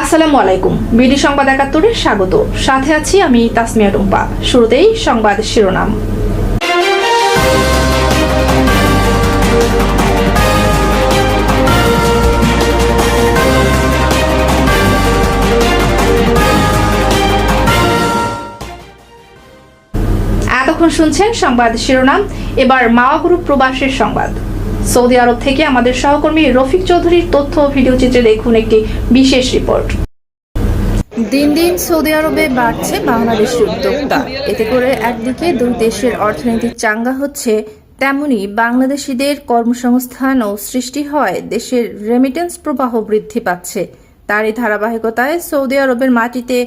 আসসালামু আলাইকুম। বিডি সংবাদ একাত্তরে স্বাগত। সাথে আছি আমি তাসমিয়া টুম্পা। শুরুতেই সংবাদ শিরোনাম। এতক্ষণ শুনছেন সংবাদ শিরোনাম। এবার মাওয়া গ্রুপ প্রবাসের সংবাদ। সৌদি আরব থেকে আমাদের সহকর্মী রফিক চৌধুরীর তথ্য ও ভিডিও চিত্রে দেখুন একটি বিশেষ রিপোর্ট। দিন দিন সৌদি আরবে বাড়ছে বাংলাদেশি উদ্যোক্তা। এতে করে একদিকে দুই দেশের অর্থনৈতিক চাঙ্গা হচ্ছে, তেমনি বাংলাদেশিদের কর্মসংস্থান ও সৃষ্টি হয়, দেশের রেমিটেন্স প্রবাহ বৃদ্ধি পাচ্ছে। তারই ধারাবাহিকতায় সৌদি আরবের মাটিতে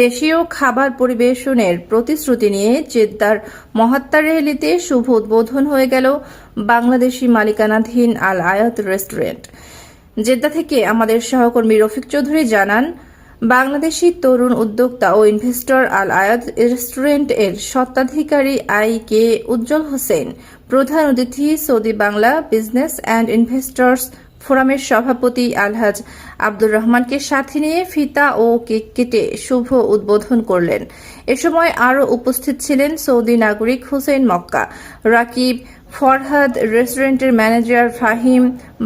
দেশীয় খাবার পরিবেশনের প্রতিশ্রুতি নিয়ে জেদ্দার মহাত্মা রেহলিতে শুভ উদ্বোধন হয়ে গেল বাংলাদেশি মালিকানাধীন আল আয়াত রেস্টুরেন্ট। জেদ্দা থেকে আমাদের সহকর্মী রফিক চৌধুরী জানান, বাংলাদেশি তরুণ উদ্যোক্তা ও ইনভেস্টর আল আয়াদ রেস্টুরেন্টের স্বত্বাধিকারী আই কে উজ্জ্বল হোসেন প্রধান অতিথি Saudi Bangla business and investors ফোরামের সভাপতি আলহাজ আব্দুর রহমানকে সাথে নিয়ে ফিতা ও কেক কেটে শুভ উদ্বোধন করলেন। এ সময় আরও উপস্থিত ছিলেন সৌদি নাগরিক হুসেন মক্কা। রাকিব ফরহাদ, রেস্টুরেন্টের ম্যানেজার ফাহিম,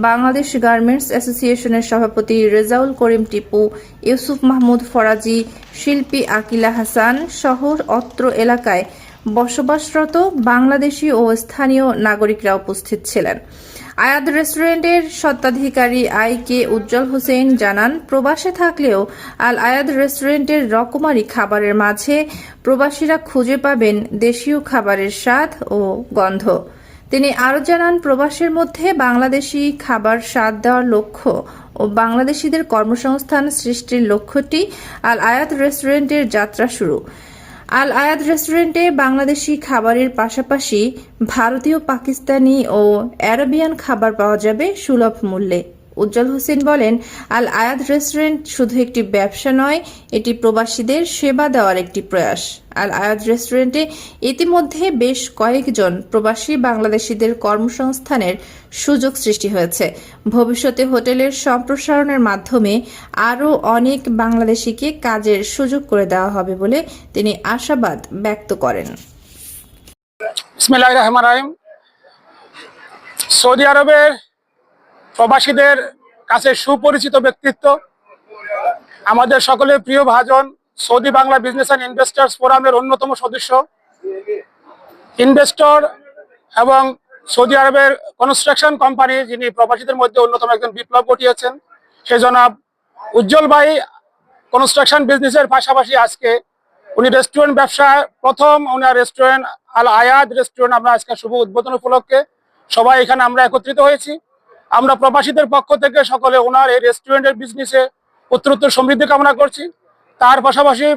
বাংলাদেশ গার্মেন্টস অ্যাসোসিয়েশনের সভাপতি রেজাউল করিম টিপু, ইউসুফ মাহমুদ ফরাজি, শিল্পী আকিলা হাসান শহর অত্র এলাকায় বসবাসরত বাংলাদেশি ও স্থানীয় নাগরিকরা উপস্থিত ছিলেন। আয়াদ রেস্টুরেন্টের স্বত্বাধিকারী আই কে উজ্জ্বল হোসেন জানান, প্রবাসে থাকলেও আল আয়াদ রেস্টুরেন্টের রকমারি খাবারের মাঝে প্রবাসীরা খুঁজে পাবেন দেশীয় খাবারের স্বাদ ও গন্ধ। তিনি আরও জানান, প্রবাসের মধ্যে বাংলাদেশি খাবার স্বাদ দেওয়ার লক্ষ্য ও বাংলাদেশিদের কর্মসংস্থান সৃষ্টির লক্ষ্যটি আল আয়াত রেস্টুরেন্টের যাত্রা শুরু। আল আয়াদ রেস্টুরেন্টে বাংলাদেশি খাবারের পাশাপাশি ভারতীয়, পাকিস্তানি ও অ্যারাবিয়ান খাবার পাওয়া যাবে সুলভ মূল্যে। উজ্জ্বল হোসেন বলেন আল আয়াদ রেস্টুরেন্ট শুধু একটি ব্যবসা নয়, এটি প্রবাসীদের সেবা দেওয়ার একটি প্রয়াস। আল আয়াদ রেস্টুরেন্টে ইতিমধ্যে বেশ কয়েকজন প্রবাসী বাংলাদেশিদের কর্মসংস্থানের সুযোগ সৃষ্টি হয়েছে। ভবিষ্যতে হোটেলের সম্প্রসারণের মাধ্যমে আরও অনেক বাংলাদেশিকে কাজের সুযোগ করে দেওয়া হবে বলে তিনি আশাবাদ ব্যক্ত করেন। সৌদি আরবের প্রবাসীদের কাছে সুপরিচিত ব্যক্তিত্ব। আমাদের সকলের প্রিয় ভাজন Saudi Bangla business and investors ফোরামের অন্যতম সদস্য। ইনভেস্টর এবং সৌদি আরবের কনস্ট্রাকশন কোম্পানি যিনি প্রবাসীদের মধ্যে অন্যতম একজন বিপ্লব ঘটিয়েছেন। সে জনাব উজ্জ্বল ভাই কনস্ট্রাকশন বিজনেসের পাশাপাশি আজকে উনি রেস্টুরেন্ট ব্যবসায় প্রথম ওনার রেস্টুরেন্ট আল আয়াদ রেস্টুরেন্ট আমরা আজকে শুভ উদ্বোধন উপলক্ষে সবাই এখানে আমরা একত্রিত হয়েছি। আমরা প্রবাসীদের পক্ষ থেকে সকলে ওনার এই রেস্টুরেন্টের বিজনেসে উত্তরোত্তর সমৃদ্ধি কামনা করছি। তার পাশাপাশি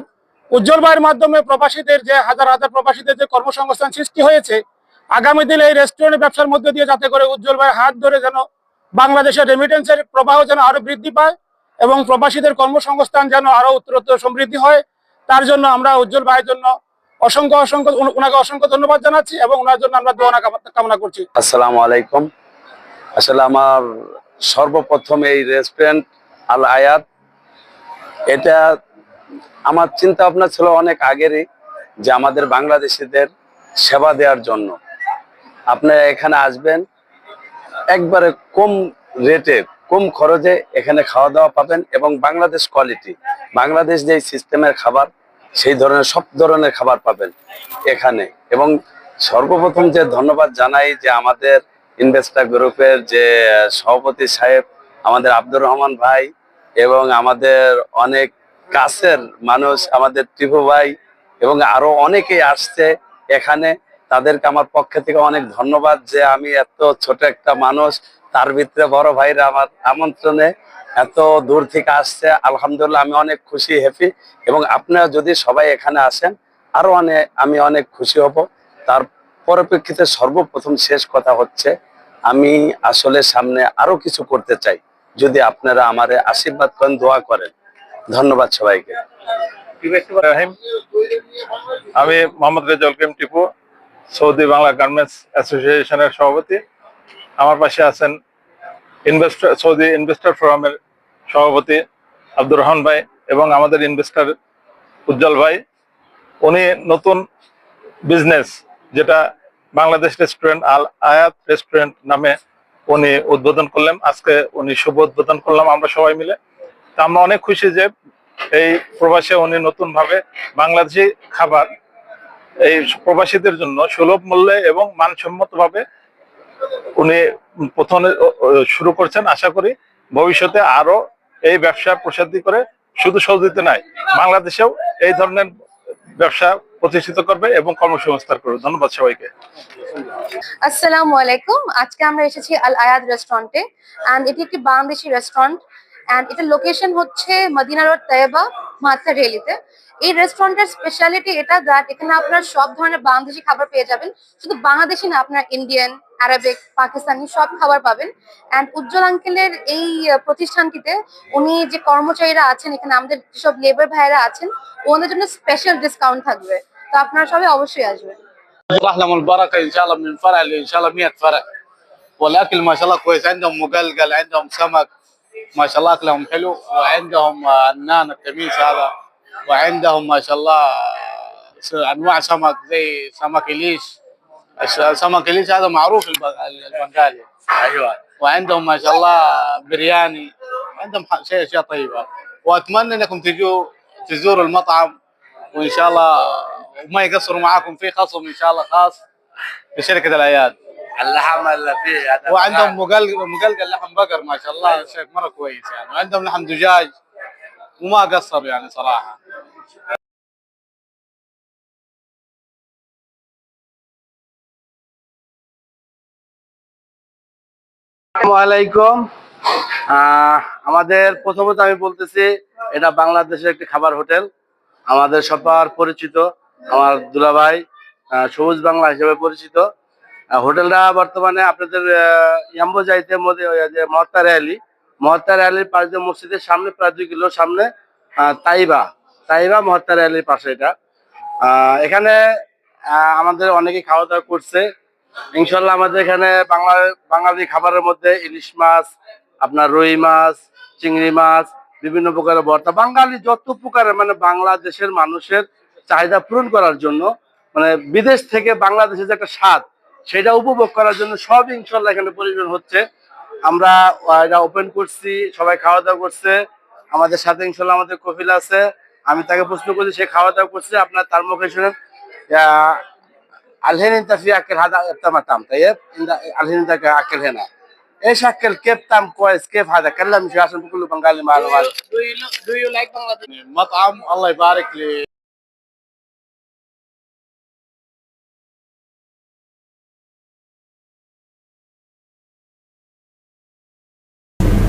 উজ্জ্বল ভাইয়ের মাধ্যমে প্রবাসীদের যে হাজার হাজার প্রবাসীদের যে কর্মসংস্থান সৃষ্টি হয়েছে, আগামী দিনে এই রেস্টুরেন্ট ব্যবসার মধ্যে দিয়ে যাতে করে উজ্জ্বল ভাইয়ের হাত ধরে যেন বাংলাদেশের রেমিটেন্সের প্রবাহ যেন আরও বৃদ্ধি পায় এবং প্রবাসীদের কর্মসংস্থান যেন আরও উত্তরোত্তর সমৃদ্ধি হয়, তার জন্য আমরা উজ্জ্বল ভাইয়ের জন্য অসংখ্য অসংখ্য ওনাকে অসংখ্য ধন্যবাদ জানাচ্ছি এবং ওনার জন্য আমরা দোয়া কামনা করছি। আসসালামু আলাইকুম। আসলে আমার সর্বপ্রথম এই রেস্টুরেন্ট আল আয়াত, এটা আমার চিন্তা ভাবনা ছিল অনেক আগেরই যে আমাদের বাংলাদেশিদের সেবা দেওয়ার জন্য। আপনারা এখানে আসবেন, একবারে কম রেটে কম খরচে এখানে খাওয়া দাওয়া পাবেন এবং বাংলাদেশ কোয়ালিটি বাংলাদেশ যে সিস্টেমের খাবার, সেই ধরনের, সব ধরনের খাবার পাবেন এখানে। এবং সর্বপ্রথম যে ধন্যবাদ জানাই যে আমাদের ইনভেস্টার গ্রুপের যে সভাপতি সাহেব আমাদের আব্দুর রহমান ভাই এবং আমাদের অনেক কাছের মানুষ, আমাদের টিপু ভাই এবং আরও অনেকেই আসছে এখানে। তাদেরকে আমার পক্ষ থেকে অনেক ধন্যবাদ যে আমি এত ছোট একটা মানুষ, তার ভিতরে বড় ভাইরা আমার আমন্ত্রণে এত দূর থেকে আসছে। আলহামদুলিল্লাহ, আমি অনেক খুশি হ্যাপি এবং আপনারা যদি সবাই এখানে আসেন, আরও অনেক আমি অনেক খুশি হব। তার পরিপ্রেক্ষিতে সর্বপ্রথম শেষ কথা হচ্ছে, আমি আসলে সামনে আরও কিছু করতে চাই। যদি আপনারা আমারে আশীর্বাদ করেন, দোয়া করেন। ধন্যবাদ সবাইকে। আমি মোহাম্মদ রেজাউল করিম টিপু, সৌদি বাংলা গার্মেন্টস অ্যাসোসিয়েশনের সভাপতি। আমার পাশে আছেন ইনভেস্টর, সৌদি ইনভেস্টর ফোরামের সভাপতি আব্দুর রহমান ভাই এবং আমাদের ইনভেস্টর উজ্জ্বল ভাই। উনি নতুন বিজনেস যেটা বাংলাদেশ রেস্টুরেন্ট আল আয়াত রেস্টুরেন্ট নামে উনি উদ্বোধন করলেন। আজকে উনি শুভ উদ্বোধন করলাম আমরা সবাই মিলে। তা আমরা অনেক খুশি যে এই প্রবাসে উনি নতুন ভাবে বাংলাদেশি খাবার এই প্রবাসীদের জন্য সুলভ মূল্যে এবং মানসম্মত ভাবে উনি প্রথমে শুরু করছেন। আশা করি ভবিষ্যতে আরও এই ব্যবসা প্রসারিত করে শুধু সৌদিতে নাই, বাংলাদেশেও এই ধরনের ব্যবসা প্রতিষ্ঠিত করবে এবং কর্মসংস্থান করবে। ধন্যবাদ সবাইকে। আসসালামু আলাইকুম। আজকে আমরা এসেছি আল আয়াদ রেস্টুরেন্টে এন্ড এটি একটি বাংলাদেশি রেস্টুরেন্ট এন্ড এটার লোকেশন হচ্ছে মদিনা রোড তয়েবা মাথা রেলিতে। এই রেস্টুরেন্টের স্পেশালিটি এটা দ্যাট এখানে আপনার সব ধরনের বাংলাদেশি খাবার পেয়ে যাবেন। শুধু বাংলাদেশি না, আপনার ইন্ডিয়ান আরবিক পাকিস্তানি সব খাবার পাবেন। এন্ড উজ্জ্বল আঙ্কেলের এই প্রতিষ্ঠানটিতে উনি যে কর্মচারীরা আছেন, এখানে আমাদের যেসব লেবার ভাইয়েরা আছেন, ওনাদের জন্য স্পেশাল ডিসকাউন্ট থাকবে। তো আপনারা সবাই অবশ্যই আসবেন الله لهم البركه ان شاء الله من الفرع اللي ان شاء الله 100 فرع والاكل ما شاء الله كويس عندهم مقلقل عندهم سمك ما شاء الله اكلهم حلو وعندهم آه، النان التميس هذا وعندهم ما شاء الله س- انواع سمك زي سمك اليش الس- سمك اليش هذا معروف الب- البنغالي ايوه وعندهم ما شاء الله برياني عندهم ح- شيء اشياء طيبه واتمنى انكم تجوا تزوروا المطعم وان شاء الله وما يقصروا معاكم في خصم ان شاء الله خاص لشركه الاياد اللحم اللي فيه هذا وعندهم مقلقل مقلقل لحم بقر ما شاء الله شيء مره كويس يعني وعندهم لحم دجاج وما قصروا يعني صراحه আসসালামাইকুম আহ, আমাদের প্রথমত আমি বলতেছি এটা বাংলাদেশের একটি খাবার হোটেল আমাদের সবার পরিচিত আমার দুলাভাই সবুজ বাংলা হিসেবে পরিচিত। হোটেলটা বর্তমানে আপনাদের ইয়াম্বো যাইতে মধ্যে যে র্যালি মহাত্মা র্যালির পাশে যে মসজিদের সামনে, প্রায় দুই কিলো সামনে তাইবা। তাইবা মহাত্মা র্যালির পাশে এটা। এখানে আমাদের অনেকে খাওয়া দাওয়া করছে। ইনশাল্লাহ আমাদের এখানে বাংলা, বাঙালি খাবারের মধ্যে ইলিশ মাছ, আপনার রুই মাছ, চিংড়ি মাছ, বিভিন্ন প্রকারের ভর্তা। বাঙালি যত প্রকারের মানে বাংলাদেশের মানুষের চাহিদা পূরণ করার জন্য মানে বিদেশ থেকে বাংলাদেশের যে একটা স্বাদ সেটা উপভোগ করার জন্য সব ইনশাল্লাহ এখানে পরিবেশন হচ্ছে আমরা আহ, এটা ওপেন করছি সবাই খাওয়া দাওয়া করছে আমাদের সাথে ইনশাল্লাহ আমাদের কফিল আছে আমি তাকে প্রশ্ন করছি সে খাওয়া দাওয়া করছে আপনার তার মুখে শুনেন আহ, الحين انت في اكل هذا تم تم طيب إنت- الحين انت اكل هنا ايش اكل كيف تم كويس كيف هذا كلم شوي عشان كله بنغالي معلومات do you, do you like Bangladesh مطعم الله يبارك لي